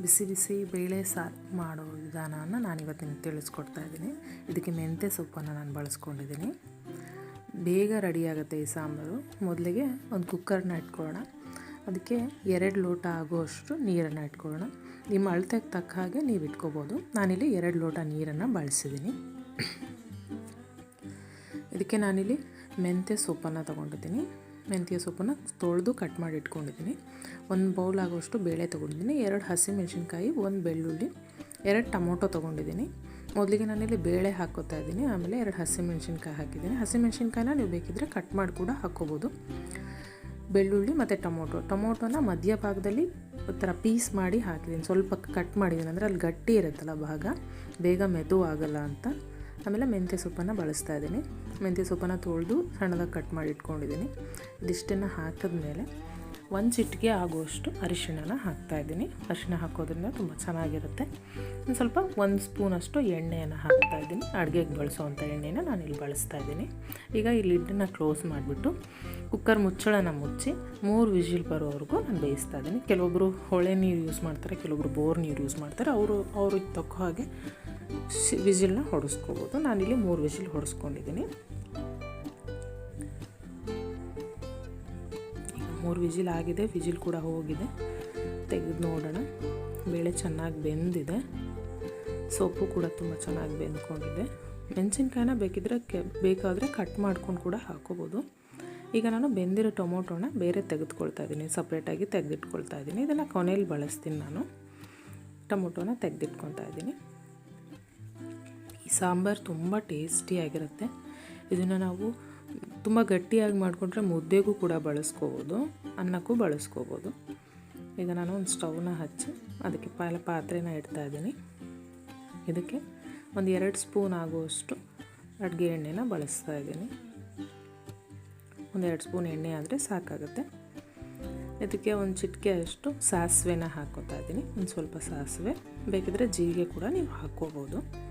ಬಿಸಿ ಬಿಸಿ ಬೇಳೆ ಸಾರು ಮಾಡೋ ವಿಧಾನವನ್ನು ನಾನು ಇವತ್ತು ನಿಮ್ಗೆ ತಿಳಿಸ್ಕೊಡ್ತಾ ಇದ್ದೀನಿ. ಇದಕ್ಕೆ ಮೆಂತ್ಯ ಸೊಪ್ಪನ್ನು ನಾನು ಬಳಸ್ಕೊಂಡಿದ್ದೀನಿ. ಬೇಗ ರೆಡಿಯಾಗುತ್ತೆ ಈ ಸಾಂಬಾರು. ಮೊದಲಿಗೆ ಒಂದು ಕುಕ್ಕರ್ನ ಇಟ್ಕೊಳ್ಳೋಣ. ಅದಕ್ಕೆ ಎರಡು ಲೋಟ ಆಗುವಷ್ಟು ನೀರನ್ನು ಇಟ್ಕೊಳ್ಳೋಣ. ನಿಮ್ಮ ಅಳತೆಗೆ ತಕ್ಕ ಹಾಗೆ ನೀವು ಇಟ್ಕೋಬೋದು. ನಾನಿಲ್ಲಿ ಎರಡು ಲೋಟ ನೀರನ್ನು ಬಳಸಿದ್ದೀನಿ. ಇದಕ್ಕೆ ನಾನಿಲ್ಲಿ ಮೆಂತ್ಯ ಸೊಪ್ಪನ್ನು ತೊಗೊಂಡಿದ್ದೀನಿ. ಮೆಂತ್ಯ ಸೊಪ್ಪನ್ನು ತೊಳೆದು ಕಟ್ ಮಾಡಿ ಇಟ್ಕೊಂಡಿದ್ದೀನಿ. ಒಂದು ಬೌಲ್ ಆಗೋಷ್ಟು ಬೇಳೆ ತೊಗೊಂಡಿದ್ದೀನಿ. ಎರಡು ಹಸಿಮೆಣಸಿನ್ಕಾಯಿ ಒಂದು ಬೆಳ್ಳುಳ್ಳಿ, ಎರಡು ಟೊಮೊಟೊ ತೊಗೊಂಡಿದ್ದೀನಿ. ಮೊದಲಿಗೆ ನಾನಿಲ್ಲಿ ಬೇಳೆ ಹಾಕೋತಾ ಇದ್ದೀನಿ. ಆಮೇಲೆ ಎರಡು ಹಸಿಮೆಣಸಿನ್ಕಾಯಿ ಹಾಕಿದ್ದೀನಿ. ಹಸಿಮೆಣಸಿನ್ಕಾಯಿನ ನೀವು ಬೇಕಿದ್ದರೆ ಕಟ್ ಮಾಡಿ ಕೂಡ ಹಾಕ್ಕೋಬೋದು. ಬೆಳ್ಳುಳ್ಳಿ ಮತ್ತು ಟೊಮೊಟೊ. ಟೊಮೊಟೊನ ಮಧ್ಯ ಭಾಗದಲ್ಲಿ ಥರ ಪೀಸ್ ಮಾಡಿ ಹಾಕಿದ್ದೀನಿ. ಸ್ವಲ್ಪ ಕಟ್ ಮಾಡಿದ್ದೀನಿ. ಅಂದರೆ ಅಲ್ಲಿ ಗಟ್ಟಿ ಇರುತ್ತಲ್ಲ ಭಾಗ. ಬೇಗ ಮೆದು ಆಗಲ್ಲ ಅಂತ. ಆಮೇಲೆ ಮೆಂತ್ಯ ಸೊಪ್ಪನ್ನು ಬಳಸ್ತಾ ಇದ್ದೀನಿ. ಮೆಂತ್ಯ ಸೊಪ್ಪನ್ನು ತೊಳೆದು ಸಣ್ಣದಾಗಿ ಕಟ್ ಮಾಡಿ ಇಟ್ಕೊಂಡಿದ್ದೀನಿ. ಇದಿಷ್ಟನ್ನು ಹಾಕಿದ್ಮೇಲೆ ಒಂದು ಚಿಟಿಕೆ ಆಗುವಷ್ಟು ಅರಿಶಿಣನ ಹಾಕ್ತಾಯಿದ್ದೀನಿ ಅರಿಶಿಣ ಹಾಕೋದ್ರಿಂದ ತುಂಬ ಚೆನ್ನಾಗಿರುತ್ತೆ. ಒಂದು ಸ್ವಲ್ಪ ಒಂದು ಸ್ಪೂನಷ್ಟು ಎಣ್ಣೆಯನ್ನು ಹಾಕ್ತಾಯಿದ್ದೀನಿ ಅಡುಗೆಗೆ ಬಳಸೋವಂಥ ಎಣ್ಣೆನ ನಾನು ಇಲ್ಲಿ ಬಳಸ್ತಾ ಇದ್ದೀನಿ. ಈಗ ಈ ಲಿಡ್ಡನ್ನು ಕ್ಲೋಸ್ ಮಾಡಿಬಿಟ್ಟು ಕುಕ್ಕರ್ ಮುಚ್ಚಳನ ಮುಚ್ಚಿ ಮೂರು ವಿಜಿಲ್ ಬರೋವರೆಗೂ ನಾನು ಬೇಯಿಸ್ತಾ ಇದ್ದೀನಿ. ಕೆಲವೊಬ್ಬರು ಹೊಳೆ ನೀರು ಯೂಸ್ ಮಾಡ್ತಾರೆ ಕೆಲವೊಬ್ಬರು ಬೋರ್ ನೀರು ಯೂಸ್ ಮಾಡ್ತಾರೆ. ಅವರು ಅವ್ರಿಗೆ ತಕ್ಕ ಹಾಗೆ ವಿಜಿಲ್ನ ಹೊಡೆಸ್ಕೋಬೋದು. ನಾನಿಲ್ಲಿ ಮೂರು ವಿಜಿಲ್ ಹೊಡೆಸ್ಕೊಂಡಿದ್ದೀನಿ. ಮೂರು ವಿಜಿಲ್ ಆಗಿದೆ ವಿಜಿಲ್ ಕೂಡ ಹೋಗಿದೆ. ತೆಗೆದು ನೋಡೋಣ. ಬೇಳೆ ಚೆನ್ನಾಗಿ ಬೆಂದಿದೆ. ಸೊಪ್ಪು ಕೂಡ ತುಂಬ ಚೆನ್ನಾಗಿ ಬೆಂದ್ಕೊಂಡಿದೆ. ಮೆಣಸಿನ್ಕಾಯಿನ ಬೇಕಿದ್ರೆ ಕೆ, ಬೇಕಾದರೆ ಕಟ್ ಮಾಡ್ಕೊಂಡು ಕೂಡ ಹಾಕೋಬೋದು. ಈಗ ನಾನು ಬೆಂದಿರೋ ಟೊಮೊಟೊನ ಬೇರೆ ತೆಗೆದುಕೊಳ್ತಾ ಇದ್ದೀನಿ. ಸಪ್ರೇಟಾಗಿ ತೆಗೆದಿಟ್ಕೊಳ್ತಾ ಇದ್ದೀನಿ. ಇದನ್ನು ಕೊನೆಯಲ್ಲಿ ಬಳಸ್ತೀನಿ ನಾನು. ಟೊಮೊಟೊನ ತೆಗೆದಿಟ್ಕೊತಾ ಇದ್ದೀನಿ. ಈ ಸಾಂಬಾರು ತುಂಬ ಟೇಸ್ಟಿಯಾಗಿರುತ್ತೆ ಇದನ್ನು ನಾವು ತುಂಬ ಗಟ್ಟಿಯಾಗಿ ಮಾಡಿಕೊಂಡ್ರೆ ಮುದ್ದೆಗೂ ಕೂಡ ಬಳಸ್ಕೋಬೋದು, ಅನ್ನಕ್ಕೂ ಬಳಸ್ಕೋಬೋದು. ಈಗ ನಾನು ಒಂದು ಸ್ಟವ್ನ ಹಚ್ಚಿ ಅದಕ್ಕೆ ಪಾಲ ಪಾತ್ರೆನ ಇಡ್ತಾ ಇದ್ದೀನಿ. ಇದಕ್ಕೆ ಒಂದು ಎರಡು ಸ್ಪೂನ್ ಆಗುವಷ್ಟು ಅಡುಗೆ ಎಣ್ಣೆನ ಬಳಸ್ತಾ ಇದ್ದೀನಿ. ಒಂದು ಎರಡು ಸ್ಪೂನ್ ಎಣ್ಣೆ ಆದರೆ ಸಾಕಾಗುತ್ತೆ. ಇದಕ್ಕೆ ಒಂದು ಚಿಟಿಕೆ ಅಷ್ಟು ಸಾಸಿವೆನ ಹಾಕೋತಾ ಇದ್ದೀನಿ. ಒಂದು ಸ್ವಲ್ಪ ಸಾಸಿವೆ. ಬೇಕಿದ್ರೆ ಜೀರಿಗೆ ಕೂಡ ನೀವು ಹಾಕ್ಕೋಬೋದು.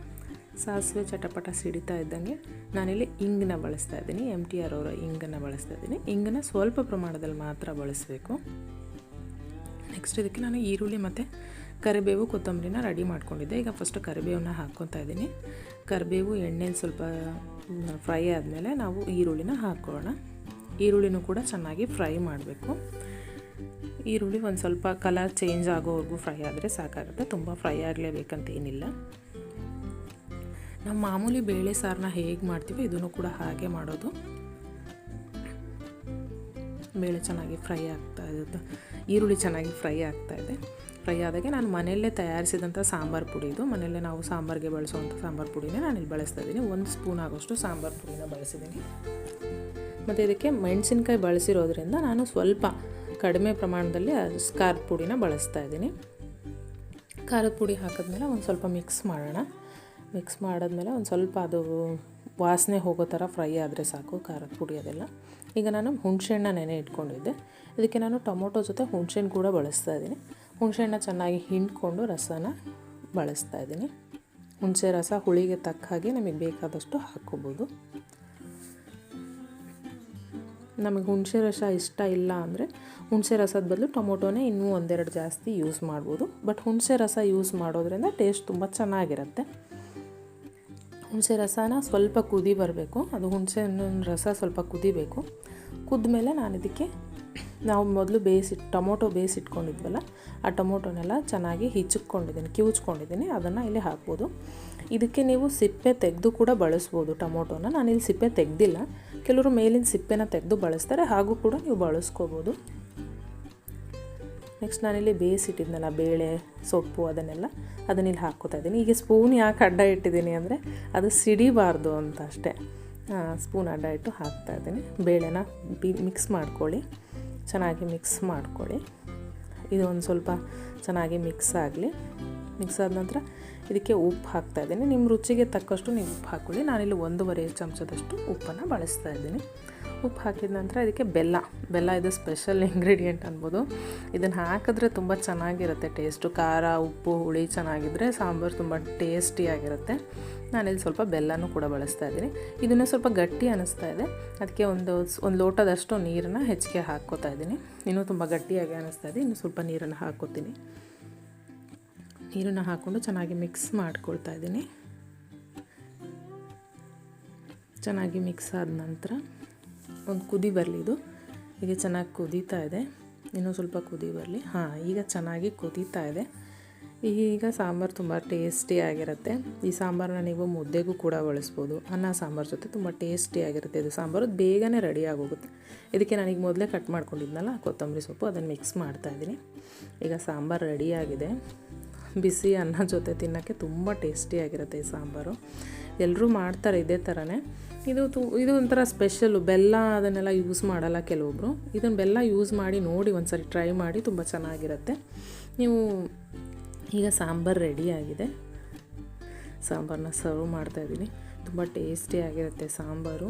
ಸಾಸಿವೆ ಚಟಪಟ ಸಿಡಿತಾ ಇದ್ದಂಗೆ ನಾನಿಲ್ಲಿ ಇಂಗನ್ನ ಬಳಸ್ತಾ ಇದ್ದೀನಿ. ಎಂ ಟಿ ಆರ್ ಅವರ ಇಂಗನ್ನು ಬಳಸ್ತಾ ಇದ್ದೀನಿ. ಇಂಗನ್ನ ಸ್ವಲ್ಪ ಪ್ರಮಾಣದಲ್ಲಿ ಮಾತ್ರ ಬಳಸಬೇಕು. ನೆಕ್ಸ್ಟ್ ಇದಕ್ಕೆ ನಾನು ಈರುಳ್ಳಿ ಮತ್ತು ಕರಿಬೇವು ಕೊತ್ತಂಬರಿನ ರೆಡಿ ಮಾಡ್ಕೊಂಡಿದ್ದೆ. ಈಗ ಫಸ್ಟ್ ಕರಿಬೇವನ್ನ ಹಾಕ್ಕೊತಾ ಇದ್ದೀನಿ. ಕರಿಬೇವು ಎಣ್ಣೆಲಿ ಸ್ವಲ್ಪ ಫ್ರೈ ಆದಮೇಲೆ ನಾವು ಈರುಳ್ಳಿನ ಹಾಕ್ಕೊಳ್ಳೋಣ. ಈರುಳ್ಳಿನೂ ಕೂಡ ಚೆನ್ನಾಗಿ ಫ್ರೈ ಮಾಡಬೇಕು. ಈರುಳ್ಳಿ ಒಂದು ಸ್ವಲ್ಪ ಕಲರ್ ಚೇಂಜ್ ಆಗೋವರೆಗೂ ಫ್ರೈ ಆದರೆ ಸಾಕಾಗುತ್ತೆ. ತುಂಬ ಫ್ರೈ ಆಗಲೇಬೇಕಂತ ಏನಿಲ್ಲ. ನಾವು ಮಾಮೂಲಿ ಬೇಳೆ ಸಾರನ್ನ ಹೇಗೆ ಮಾಡ್ತೀವಿ ಇದನ್ನು ಕೂಡ ಹಾಗೆ ಮಾಡೋದು. ಬೇಳೆ ಚೆನ್ನಾಗಿ ಫ್ರೈ ಆಗ್ತಾ ಇದೆ ಈರುಳ್ಳಿ ಚೆನ್ನಾಗಿ ಫ್ರೈ ಆಗ್ತಾ ಇದೆ. ಫ್ರೈ ಆದಾಗೆ ನಾನು ಮನೆಯಲ್ಲೇ ತಯಾರಿಸಿದಂಥ ಸಾಂಬಾರು ಪುಡಿ ಇದು. ಮನೆಯಲ್ಲೇ ನಾವು ಸಾಂಬಾರಿಗೆ ಬಳಸುವಂಥ ಸಾಂಬಾರು ಪುಡಿನೇ ನಾನು ಇಲ್ಲಿ ಬಳಸ್ತಾ ಇದ್ದೀನಿ. ಒಂದು ಸ್ಪೂನ್ ಆಗೋಷ್ಟು ಸಾಂಬಾರು ಪುಡಿನ ಬಳಸಿದ್ದೀನಿ. ಮತ್ತು ಇದಕ್ಕೆ ಮೆಣಸಿನ್ಕಾಯಿ ಬಳಸಿರೋದ್ರಿಂದ ನಾನು ಸ್ವಲ್ಪ ಕಡಿಮೆ ಪ್ರಮಾಣದಲ್ಲಿ ಖಾರದ ಪುಡಿನ ಬಳಸ್ತಾ ಇದ್ದೀನಿ. ಖಾರದ ಪುಡಿ ಹಾಕಿದ್ಮೇಲೆ ಒಂದು ಸ್ವಲ್ಪ ಮಿಕ್ಸ್ ಮಾಡೋಣ. ಮಿಕ್ಸ್ ಮಾಡಿದ್ಮೇಲೆ ಒಂದು ಸ್ವಲ್ಪ ಅದು ವಾಸನೆ ಹೋಗೋ ಥರ ಫ್ರೈ ಆದರೆ ಸಾಕು, ಖಾರದ ಪುಡಿ ಅದೆಲ್ಲ. ಈಗ ನಾನು ಹುಣಸೆಹಣ್ಣ ನೆನೆ ಇಟ್ಕೊಂಡಿದ್ದೆ. ಇದಕ್ಕೆ ನಾನು ಟೊಮೊಟೊ ಜೊತೆ ಹುಣಸೆಹಣ್ಣು ಕೂಡ ಬಳಸ್ತಾ ಇದ್ದೀನಿ. ಹುಣಸೆಹಣ್ಣ ಚೆನ್ನಾಗಿ ಹಿಂಡ್ಕೊಂಡು ರಸನ ಬಳಸ್ತಾ ಇದ್ದೀನಿ. ಹುಣಸೆ ರಸ ಹುಳಿಗೆ ತಕ್ಕ ಹಾಗೆ ನಮಗೆ ಬೇಕಾದಷ್ಟು ಹಾಕ್ಕೋಬೋದು. ನಮಗೆ ಹುಣಸೆ ರಸ ಇಷ್ಟ ಇಲ್ಲ ಅಂದರೆ ಹುಣಸೆ ರಸದ ಬದಲು ಟೊಮೊಟೊನೇ ಇನ್ನೂ ಒಂದೆರಡು ಜಾಸ್ತಿ ಯೂಸ್ ಮಾಡ್ಬೋದು. ಬಟ್ ಹುಣಸೆ ರಸ ಯೂಸ್ ಮಾಡೋದ್ರಿಂದ ಟೇಸ್ಟ್ ತುಂಬ ಚೆನ್ನಾಗಿರುತ್ತೆ. ಹುಣಸೆ ರಸನ ಸ್ವಲ್ಪ ಕುದಿ ಬರಬೇಕು. ಅದು ಹುಣಸೆ ಹಣ್ಣಿನ ರಸ ಸ್ವಲ್ಪ ಕುದಿಬೇಕು. ಕುದ್ಮೇಲೆ ನಾನು ಇದಕ್ಕೆ ನಾವು ಮೊದಲು ಬೇಯಿಸಿ, ಟೊಮೊಟೊ ಬೇಯಿಸಿಟ್ಕೊಂಡಿದ್ವಲ್ಲ, ಆ ಟೊಮೊಟೊನೆಲ್ಲ ಚೆನ್ನಾಗಿ ಹಿಚ್ಕೊಂಡಿದ್ದೀನಿ, ಕಿವುಚ್ಕೊಂಡಿದ್ದೀನಿ, ಅದನ್ನು ಇಲ್ಲಿ ಹಾಕ್ಬೋದು. ಇದಕ್ಕೆ ನೀವು ಸಿಪ್ಪೆ ತೆಗೆದು ಕೂಡ ಬಳಸ್ಬೋದು ಟೊಮೊಟೊನ. ನಾನಿಲ್ಲಿ ಸಿಪ್ಪೆ ತೆಗೆದಿಲ್ಲ. ಕೆಲವರು ಮೇಲಿನ ಸಿಪ್ಪೆನ ತೆಗೆದು ಬಳಸ್ತಾರೆ, ಹಾಗೂ ಕೂಡ ನೀವು ಬಳಸ್ಕೋಬೋದು. ನೆಕ್ಸ್ಟ್ ನಾನಿಲ್ಲಿ ಬೇಯಿಸಿಟ್ಟಿದ್ನಲ್ಲ, ಬೇಳೆ, ಸೊಪ್ಪು ಅದನ್ನೆಲ್ಲ ಅದನ್ನಿಲ್ಲಿ ಹಾಕ್ಕೋತಾ ಇದ್ದೀನಿ. ಈಗ ಸ್ಪೂನ್ ಯಾಕೆ ಅಡ್ಡ ಇಟ್ಟಿದ್ದೀನಿ ಅಂದರೆ ಅದು ಸಿಡಿಬಾರ್ದು ಅಂತ ಅಷ್ಟೇ. ಸ್ಪೂನ್ ಅಡ್ಡ ಇಟ್ಟು ಹಾಕ್ತಾ ಇದ್ದೀನಿ. ಬೇಳೆನ ಬಿ ಮಿಕ್ಸ್ ಮಾಡ್ಕೊಳ್ಳಿ. ಚೆನ್ನಾಗಿ ಮಿಕ್ಸ್ ಮಾಡ್ಕೊಳ್ಳಿ. ಇದು ಒಂದು ಸ್ವಲ್ಪ ಚೆನ್ನಾಗಿ ಮಿಕ್ಸ್ ಆಗಲಿ. ಮಿಕ್ಸ್ ಆದ ನಂತರ ಇದಕ್ಕೆ ಉಪ್ಪು ಹಾಕ್ತಾ ಇದ್ದೀನಿ. ನಿಮ್ಮ ರುಚಿಗೆ ತಕ್ಕಷ್ಟು ನೀವು ಉಪ್ಪು ಹಾಕ್ಕೊಳ್ಳಿ. ನಾನಿಲ್ಲಿ ಒಂದೂವರೆ ಚಮಚದಷ್ಟು ಉಪ್ಪನ್ನು ಬಳಸ್ತಾ ಇದ್ದೀನಿ. ಉಪ್ಪು ಹಾಕಿದ ನಂತರ ಇದಕ್ಕೆ ಬೆಲ್ಲ. ಬೆಲ್ಲ ಇದು ಸ್ಪೆಷಲ್ ಇಂಗ್ರೀಡಿಯೆಂಟ್ ಅನ್ಬೋದು. ಇದನ್ನು ಹಾಕಿದ್ರೆ ತುಂಬ ಚೆನ್ನಾಗಿರುತ್ತೆ ಟೇಸ್ಟು ಖಾರ, ಉಪ್ಪು, ಹುಳಿ ಚೆನ್ನಾಗಿದ್ದರೆ ಸಾಂಬಾರು ತುಂಬ ಟೇಸ್ಟಿಯಾಗಿರುತ್ತೆ ನಾನಿಲ್ಲಿ ಸ್ವಲ್ಪ ಬೆಲ್ಲನೂ ಕೂಡ ಬಳಸ್ತಾ ಇದ್ದೀನಿ. ಇದನ್ನು ಸ್ವಲ್ಪ ಗಟ್ಟಿ ಅನ್ನಿಸ್ತಾ ಇದೆ. ಅದಕ್ಕೆ ಒಂದು ಒಂದು ಲೋಟದಷ್ಟು ನೀರನ್ನು ಹೆಚ್ಚಿಗೆ ಹಾಕ್ಕೋತಾ ಇದ್ದೀನಿ. ಇನ್ನೂ ತುಂಬ ಗಟ್ಟಿಯಾಗಿ ಅನ್ನಿಸ್ತಾ ಇದೆ. ಇನ್ನು ಸ್ವಲ್ಪ ನೀರನ್ನು ಹಾಕ್ಕೋತೀನಿ. ನೀರನ್ನು ಹಾಕ್ಕೊಂಡು ಚೆನ್ನಾಗಿ ಮಿಕ್ಸ್ ಮಾಡ್ಕೊಳ್ತಾ ಇದ್ದೀನಿ. ಚೆನ್ನಾಗಿ ಮಿಕ್ಸ್ ಆದ ನಂತರ ಒಂದು ಕುದಿ ಬರಲಿ ಇದು. ಈಗ ಚೆನ್ನಾಗಿ ಕುದೀತಾ ಇದೆ. ಇನ್ನೂ ಸ್ವಲ್ಪ ಕುದಿ ಬರಲಿ. ಹಾಂ, ಈಗ ಚೆನ್ನಾಗಿ ಕುದೀತಾ ಇದೆ. ಈಗ ಸಾಂಬಾರು ತುಂಬ ಟೇಸ್ಟಿಯಾಗಿರುತ್ತೆ ಈ ಸಾಂಬಾರನ್ನ ನೀವು ಮುದ್ದೆಗೂ ಕೂಡ ಬಳಸ್ಬೋದು. ಅನ್ನ, ಸಾಂಬಾರು ಜೊತೆ ತುಂಬ ಟೇಸ್ಟಿಯಾಗಿರುತ್ತೆ ಇದು ಸಾಂಬಾರು. ಬೇಗನೆ ರೆಡಿ ಆಗೋಗುತ್ತೆ. ಇದಕ್ಕೆ ನಾನೀಗ ಮೊದಲೇ ಕಟ್ ಮಾಡ್ಕೊಂಡಿದ್ನಲ್ಲ, ಕೊತ್ತಂಬರಿ ಸೊಪ್ಪು, ಅದನ್ನು ಮಿಕ್ಸ್ ಮಾಡ್ತಾಯಿದ್ದೀನಿ ಈಗ ಸಾಂಬಾರು ರೆಡಿಯಾಗಿದೆ ಬಿಸಿ ಅನ್ನ ಜೊತೆ ತಿನ್ನೋಕ್ಕೆ ತುಂಬ ಟೇಸ್ಟಿಯಾಗಿರುತ್ತೆ ಈ ಸಾಂಬಾರು. ಎಲ್ಲರೂ ಮಾಡ್ತಾರೆ ಇದೇ ಥರನೇ. ಇದು ತು, ಇದು ಒಂಥರ ಸ್ಪೆಷಲು ಬೆಲ್ಲ ಅದನ್ನೆಲ್ಲ ಯೂಸ್ ಮಾಡಲ್ಲ ಕೆಲವೊಬ್ಬರು ಇದನ್ನು ಬೆಲ್ಲ ಯೂಸ್ ಮಾಡಿ ನೋಡಿ ಒಂದು ಸರಿ ಟ್ರೈ ಮಾಡಿ ತುಂಬ ಚೆನ್ನಾಗಿರುತ್ತೆ. ನೀವು ಈಗ ಸಾಂಬಾರು ರೆಡಿಯಾಗಿದೆ ಸಾಂಬಾರನ್ನ ಸರ್ವ್ ಮಾಡ್ತಾಯಿದ್ದೀನಿ ತುಂಬ ಟೇಸ್ಟಿಯಾಗಿರುತ್ತೆ ಸಾಂಬಾರು.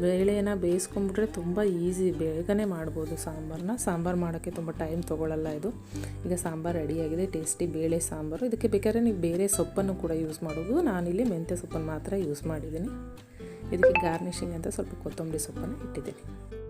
ಬೇಳೆನ ಬೇಯಿಸ್ಕೊಂಬಿಟ್ರೆ ತುಂಬ ಈಸಿ ಬೇಗನೆ ಮಾಡ್ಬೋದು ಸಾಂಬಾರನ್ನ. ಸಾಂಬಾರು ಮಾಡೋಕ್ಕೆ ತುಂಬ ಟೈಮ್ ತೊಗೊಳ್ಳಲ್ಲ ಇದು. ಈಗ ಸಾಂಬಾರು ರೆಡಿಯಾಗಿದೆ ಟೇಸ್ಟಿ ಬೇಳೆ ಸಾಂಬಾರು. ಇದಕ್ಕೆ ಬೇಕಾದ್ರೆ ನೀವು ಬೇರೆ ಸೊಪ್ಪನ್ನು ಕೂಡ ಯೂಸ್ ಮಾಡೋದು ನಾನಿಲ್ಲಿ ಮೆಂತ್ಯ ಸೊಪ್ಪನ್ನು ಮಾತ್ರ ಯೂಸ್ ಮಾಡಿದ್ದೀನಿ. ಇದಕ್ಕೆ ಗಾರ್ನಿಷಿಂಗ್ ಅಂತ ಸ್ವಲ್ಪ ಕೊತ್ತಂಬರಿ ಸೊಪ್ಪನ್ನು ಇಟ್ಟಿದ್ದೀನಿ.